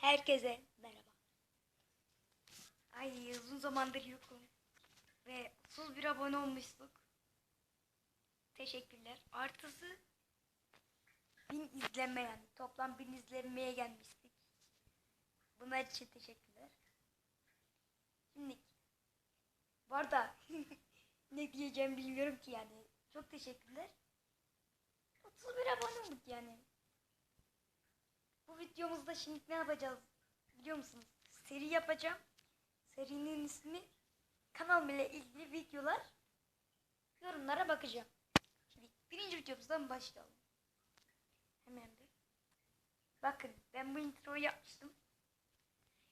Herkese merhaba. Ay uzun zamandır yokum. Ve 31 abone olmuştuk. Teşekkürler. Artısı 1000 izlenme yani. Toplam 1000 izlenmeye gelmiştik. Bunlar için teşekkürler. Şimdi bu arada ne diyeceğim bilmiyorum ki yani. Çok teşekkürler. 31 abone olduk yani. Bu videomuzda şimdi ne yapacağız biliyor musunuz? Seri yapacağım. Serinin ismi kanal ile ilgili videolar. Yorumlara bakacağım. Şimdi birinci videomuzdan başlayalım. Hemen bir. Bakın ben bu introyu yapmıştım.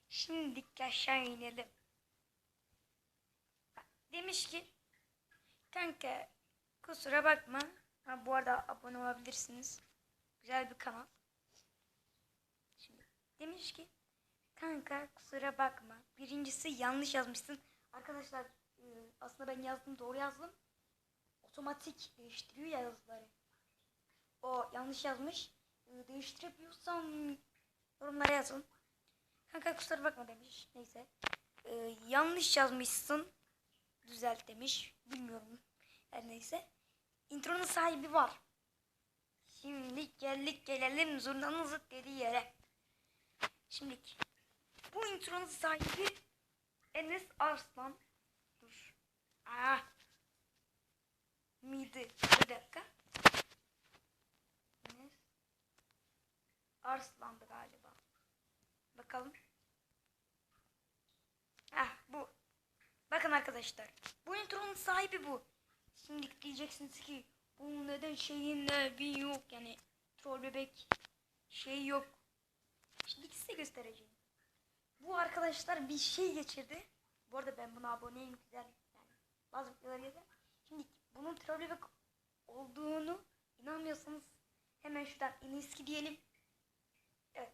Şimdi aşağı inelim. Demiş ki kanka kusura bakma. Ha, bu arada abone olabilirsiniz. Güzel bir kanal. Demiş ki kanka kusura bakma. Birincisi yanlış yazmışsın. Arkadaşlar e, aslında ben yazdım doğru yazdım. Otomatik değiştiriyor ya yazıları. O yanlış yazmış. E, değiştirebiliyorsam yorumlara yazın. Kanka kusura bakma demiş. Neyse. E, yanlış yazmışsın. Düzelt demiş. Bilmiyorum. Her neyse. Intronun sahibi var. Şimdi geldik gelelim zurnanın zıt dediği yere. Şimdi bu intronun sahibi Enes Arslan. Dur. Aa. Miydi? Bir dakika. Enes Arslan'dı galiba. Bakalım. Ah bu. Bakın arkadaşlar. Bu intronun sahibi bu. Şimdi diyeceksiniz ki bu neden şeyin ne bir yok yani troll bebek şey yok. Size göstereceğim. Bu arkadaşlar bir şey geçirdi. Bu arada ben buna aboneyim güzel yani bazı videolar yeter. Şimdi bunun troll bebek olduğunu inanmıyorsanız hemen şuradan en eski diyelim. Evet.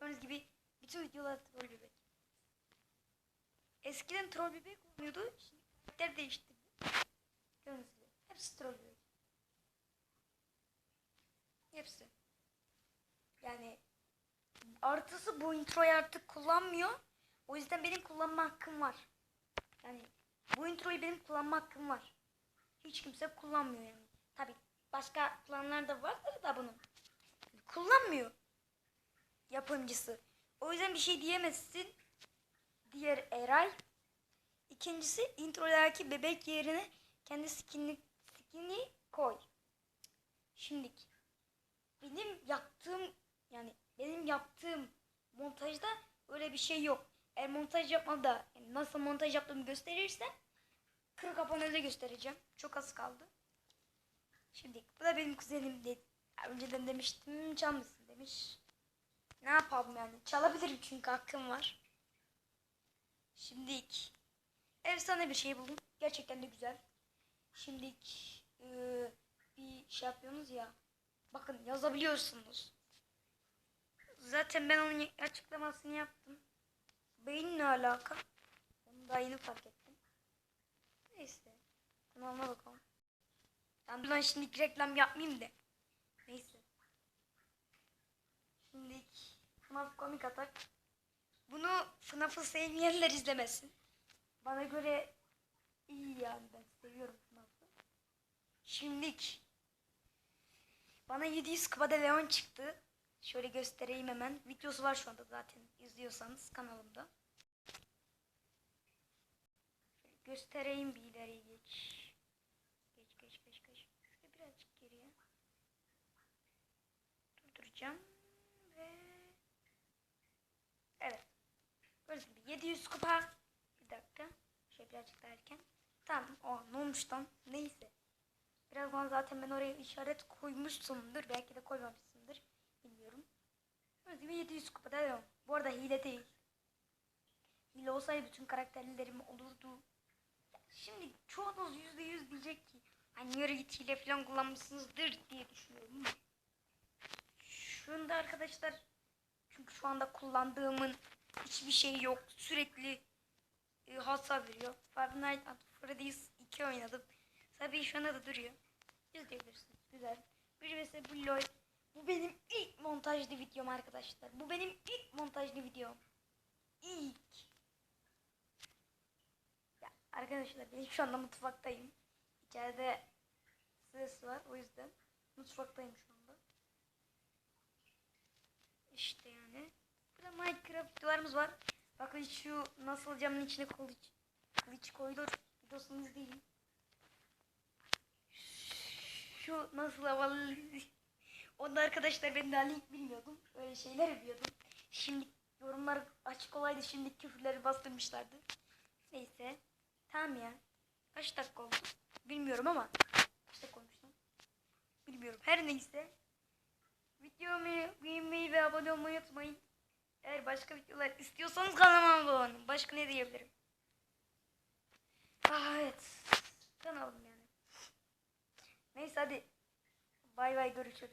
Gördüğünüz gibi bütün videolar troll bebek. Eskiden troll bebek oluyordu. Şimdi karakter değiştirdi. Gördüğünüz gibi. Hepsi troll bebek. Hepsi. Yani artısı bu introyu artık kullanmıyor. O yüzden benim kullanma hakkım var. Yani bu introyu benim kullanma hakkım var. Hiç kimse kullanmıyor yani. Tabi başka kullananlar da vardır da bunun. Kullanmıyor. Yapımcısı. O yüzden bir şey diyemezsin. Diğer Eray. İkincisi introdaki bebek yerine kendi skinini, skinini koy. Şimdi benim yaptığım yani benim yaptığım montajda öyle bir şey yok. Eğer montaj yapmada yani nasıl montaj yaptığımı gösterirsen 40 abonede göstereceğim. Çok az kaldı. Şimdi bu da benim kuzenim de önceden demiştim çalmışsın demiş. Ne yapalım yani çalabilirim çünkü hakkım var. Şimdi efsane bir şey buldum. Gerçekten de güzel. Şimdi e, bir şey yapıyorsunuz ya. Bakın yazabiliyorsunuz. Zaten ben onun açıklamasını yaptım. Beyin ne alaka? Onu da yeni fark ettim. Neyse. Kanalına bakalım. Ben buradan şimdi reklam yapmayayım da. Neyse. Şimdi FNAF komik atak. Bunu FNAF'ı sevmeyenler izlemesin. Bana göre iyi yani ben seviyorum FNAF'ı. Şimdilik bana 700 kupada Leon çıktı. Şöyle göstereyim hemen. Videosu var şu anda zaten izliyorsanız kanalımda. Şöyle göstereyim bir ileri geç. Geç geç geç geç. Şöyle birazcık geriye. Durduracağım. Ve Evet. Gördüğünüz gibi 700 kupa. Bir dakika. Şöyle birazcık daha erken. Tamam. O ne olmuş lan? Neyse. Birazdan zaten ben oraya işaret koymuşsundur. Belki de koymamışsındır. Bilmiyorum. Gördüğünüz gibi 700 kupada devam. Bu arada hile değil. Hile olsaydı bütün karakterlerim olurdu. Şimdi çoğunuz %100 diyecek ki hani yarı hile falan kullanmışsınızdır diye düşünüyorum. Şunda arkadaşlar çünkü şu anda kullandığımın hiçbir şey yok. Sürekli e, hasar veriyor. Nights at Freddy's 2 oynadım. Tabii şu anda da duruyor. İzleyebilirsiniz. Güzel. Bir vs Blue Bu benim ilk montaj montajlı videom arkadaşlar. Bu benim ilk montajlı videom. İlk. Ya arkadaşlar ben şu anda mutfaktayım. İçeride ses var o yüzden mutfaktayım şu anda. İşte yani. Burada Minecraft videolarımız var. Bakın şu nasıl camın içine kılıç, kılıç koyulur videosunu izleyin. Şu nasıl havalı Onda arkadaşlar ben daha link bilmiyordum. Öyle şeyler yapıyordum. Şimdi yorumlar açık olaydı. Şimdi küfürleri bastırmışlardı. Neyse. Tamam ya. Kaç dakika oldu? Bilmiyorum ama. Kaç dakika olmuş lan? Bilmiyorum. Her neyse. Videomu beğenmeyi ve abone olmayı unutmayın. Eğer başka videolar istiyorsanız kanalıma abone olun. Başka ne diyebilirim? Ah evet. Kanalım yani. Neyse hadi. Bay bay görüşürüz.